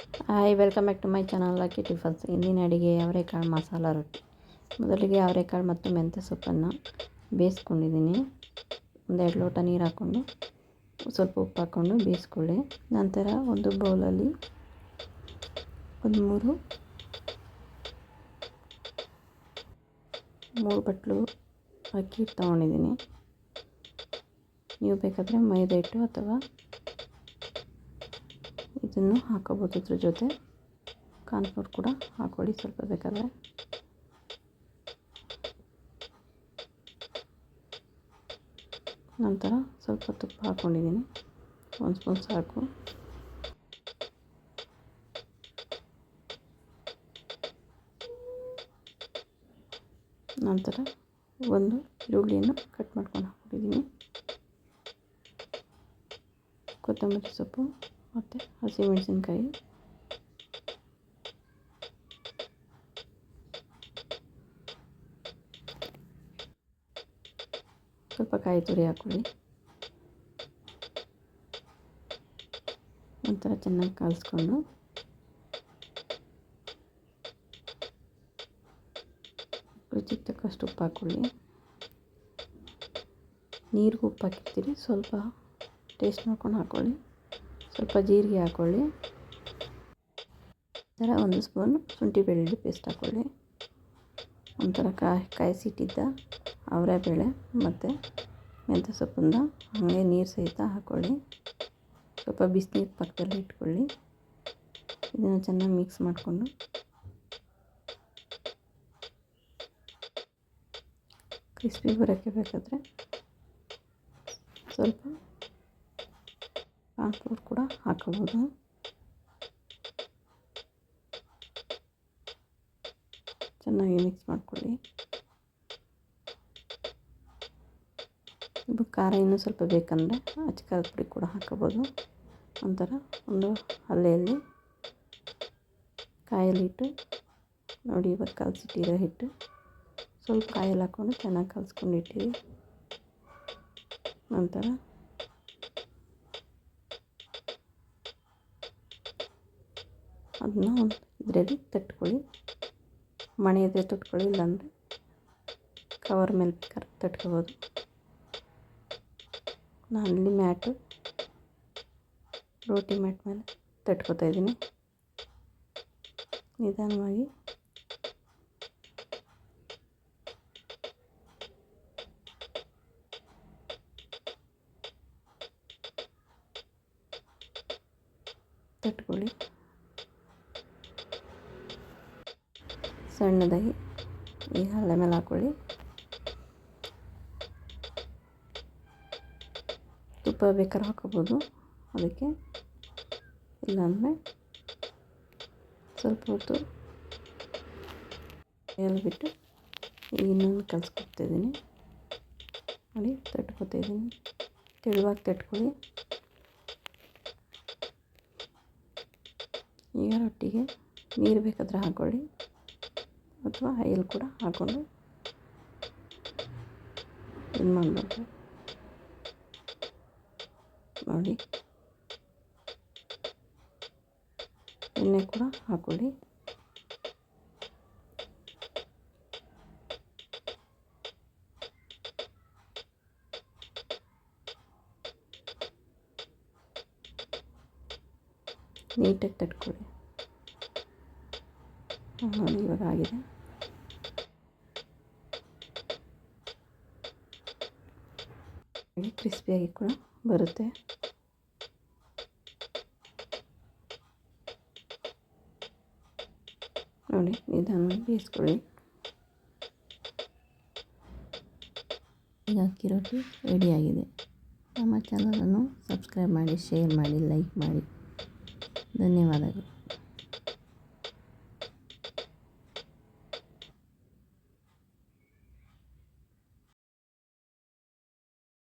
Hi welcome back to my channel Lucky Tiffins ಇಂದಿನ ಅಡುಗೆ ಅವರೆಕಾಳು ಮಸಾಲ ರೊಟ್ಟಿ. ಮೊದಲಿಗೆ ಅವರೆಕಾಳು ಮತ್ತು ಮೆಂತ್ಯ ಸೊಪ್ಪನ್ನು ಬೇಯಿಸ್ಕೊಂಡಿದ್ದೀನಿ. ಒಂದೆರಡು ಲೋಟ ನೀರು ಹಾಕ್ಕೊಂಡು ಸ್ವಲ್ಪ ಉಪ್ಪು ಹಾಕ್ಕೊಂಡು ಬೇಯಿಸ್ಕೊಳ್ಳಿ. ನಂತರ ಒಂದು ಬೌಲಲ್ಲಿ ಒಂದು ಮೂರು ಮೂರು ಬಟ್ಲು ಅಕ್ಕಿ ತೊಗೊಂಡಿದ್ದೀನಿ. ನೀವು ಬೇಕಾದರೆ ಮೈದಾ ಹಿಟ್ಟು ಅಥವಾ ಇದನ್ನು ಹಾಕೋಬೋದು ಇದ್ರ ಜೊತೆ. ಕಾನ್ಫ್ಲೋರ್ ಕೂಡ ಹಾಕೊಳ್ಳಿ, ಸ್ವಲ್ಪ ಬೇಕಾದರೆ. ನಂತರ ಸ್ವಲ್ಪ ತುಪ್ಪ ಹಾಕ್ಕೊಂಡಿದ್ದೀನಿ ಒಂದು ಸ್ಪೂನ್ ಸಾಕು ನಂತರ ಒಂದು ಈರುಳ್ಳಿಯನ್ನು ಕಟ್ ಮಾಡ್ಕೊಂಡು ಹಾಕ್ಕೊಂಡಿದ್ದೀನಿ ಕೊತ್ತಂಬರಿ ಸೊಪ್ಪು. ಮತ್ತು ಹಸಿಮೆಣಸಿನ್ಕಾಯಿ ಸ್ವಲ್ಪ ಕಾಯಿ ತುರಿ ಹಾಕ್ಕೊಳ್ಳಿ ಒಂಥರ ಚೆನ್ನಾಗಿ ಕಲಸ್ಕೊಂಡು. ರುಚಿಗೆ ತಕ್ಕಷ್ಟು ಉಪ್ಪು ಹಾಕ್ಕೊಳ್ಳಿ ನೀರಿಗೂ ಉಪ್ಪು ಹಾಕಿರ್ತೀರಿ, ಸ್ವಲ್ಪ ಟೇಸ್ಟ್ ನೋಡ್ಕೊಂಡು ಹಾಕ್ಕೊಳ್ಳಿ ಸ್ವಲ್ಪ ಜೀರಿಗೆ ಹಾಕ್ಕೊಳ್ಳಿ ಥರ ಒಂದು ಸ್ಪೂನ್ ಶುಂಠಿ ಬೆಳ್ಳುಳ್ಳಿ ಪೇಸ್ಟ್ ಹಾಕ್ಕೊಳ್ಳಿ ಒಂಥರ ಕಾಯಿ, ಕಾಯಿಸಿಟ್ಟಿದ್ದ ಅವರೆ ಬೇಳೆ ಮತ್ತು ಮೆಂತ್ಯ ಸೊಪ್ಪಿಂದ ಹಾಗೆ ನೀರು ಸಹಿತ ಹಾಕ್ಕೊಳ್ಳಿ ಸ್ವಲ್ಪ ಬಿಸಿನೀರು ಪಕ್ಕದಲ್ಲಿ ಇಟ್ಕೊಳ್ಳಿ. ಇದನ್ನು ಚೆನ್ನಾಗಿ ಮಿಕ್ಸ್ ಮಾಡಿಕೊಂಡು. ಕ್ರಿಸ್ಪಿ ಬರೋಕ್ಕೆ ಬೇಕಾದರೆ ಸ್ವಲ್ಪ ಕಾರ್ನ್ಫ್ಲೋರ್ ಕೂಡ ಹಾಕೋಬೋದು ಚೆನ್ನಾಗಿ ಮಿಕ್ಸ್ ಮಾಡ್ಕೊಳ್ಳಿ. ಇದು ಖಾರ ಇನ್ನೂ ಸ್ವಲ್ಪ ಬೇಕಂದರೆ ಅಚ್ಕಾರದ ಪುಡಿ ಕೂಡ ಹಾಕೋಬೋದು ಒಂಥರ ಒಂದು ಹಲ್ಲೆಯಲ್ಲಿ ಕಾಯಲ್ಲಿ ನೋಡಿ ಇವಾಗ ಕಲಸಿಟ್ಟಿರೋ ಹಿಟ್ಟು. ಸ್ವಲ್ಪ ಕಾಯಲ್ಲಿ ಹಾಕ್ಕೊಂಡು ಚೆನ್ನಾಗಿ ಕಲಿಸ್ಕೊಂಡು ನಂತರ ಅದನ್ನ ಒಂದು ಇದರಲ್ಲಿ ತಟ್ಕೊಳ್ಳಿ. ಮಣೆ ಇದ್ದರೆ ತಟ್ಕೊಳ್ಳಿ, ಇಲ್ಲಾಂದರೆ ಕವರ್ ಮೇಲೆ ಬೇಕಾದ್ರೆ ತಟ್ಕೋಬೋದು. ಇಲ್ಲಿ ಮ್ಯಾಟು, ರೋಟಿ ಮ್ಯಾಟ್ ಮೇಲೆ ತಟ್ಕೋತಾ ಇದ್ದೀನಿ. ನಿಧಾನವಾಗಿ. ತಟ್ಕೊಳ್ಳಿ. ಸಣ್ಣದಾಗಿ ಈ ಹಲ್ಲೆ ಮೇಲೆ ಹಾಕ್ಕೊಳ್ಳಿ ತುಪ್ಪ ಬೇಕಾದ್ರೆ ಹಾಕೋಬೋದು. ಅದಕ್ಕೆ ಇಲ್ಲಾಂದರೆ ಸ್ವಲ್ಪ ಹೊತ್ತು ಬಿಟ್ಟು ಇನ್ನೊಂದು ಕಲಿಸ್ಕೊಡ್ತಾಯಿದ್ದೀನಿ ನೋಡಿ ತಟ್ಕೊತಾಯಿದ್ದೀನಿ ತೆಳುವಾಗಿ ತಟ್ಕೊಳ್ಳಿ. ಈಗ ರೊಟ್ಟಿಗೆ ನೀರು ಬೇಕಾದ್ರೆ ಹಾಕ್ಕೊಳ್ಳಿ ಅಥವಾ ಆಯಿಲ್ ಕೂಡ ಹಾಕ್ಕೊಂಡು ಇದು ಮಾಡಬೇಕು. ನೋಡಿ. ಎಣ್ಣೆ ಕೂಡ ಹಾಕ್ಕೊಳ್ಳಿ ನೀಟಾಗಿ ತಟ್ಕೊಳ್ಳಿ. ನೋಡಿ ಇವಾಗ ಆಗಿದೆ. ಕ್ರಿಸ್ಪಿಯಾಗಿ ಕೂಡ ಬರುತ್ತೆ. ನೋಡಿ, ನಿಧಾನವಾಗಿ ಬೇಯಿಸ್ಕೊಳ್ಳಿ. ಈಗ ಅಕ್ಕಿ ರೊಟ್ಟಿ ರೆಡಿಯಾಗಿದೆ ನಮ್ಮ ಚಾನಲನ್ನು ಸಬ್ಸ್ಕ್ರೈಬ್ ಮಾಡಿ ಶೇರ್ ಮಾಡಿ ಲೈಕ್ ಮಾಡಿ. ಧನ್ಯವಾದಗಳು.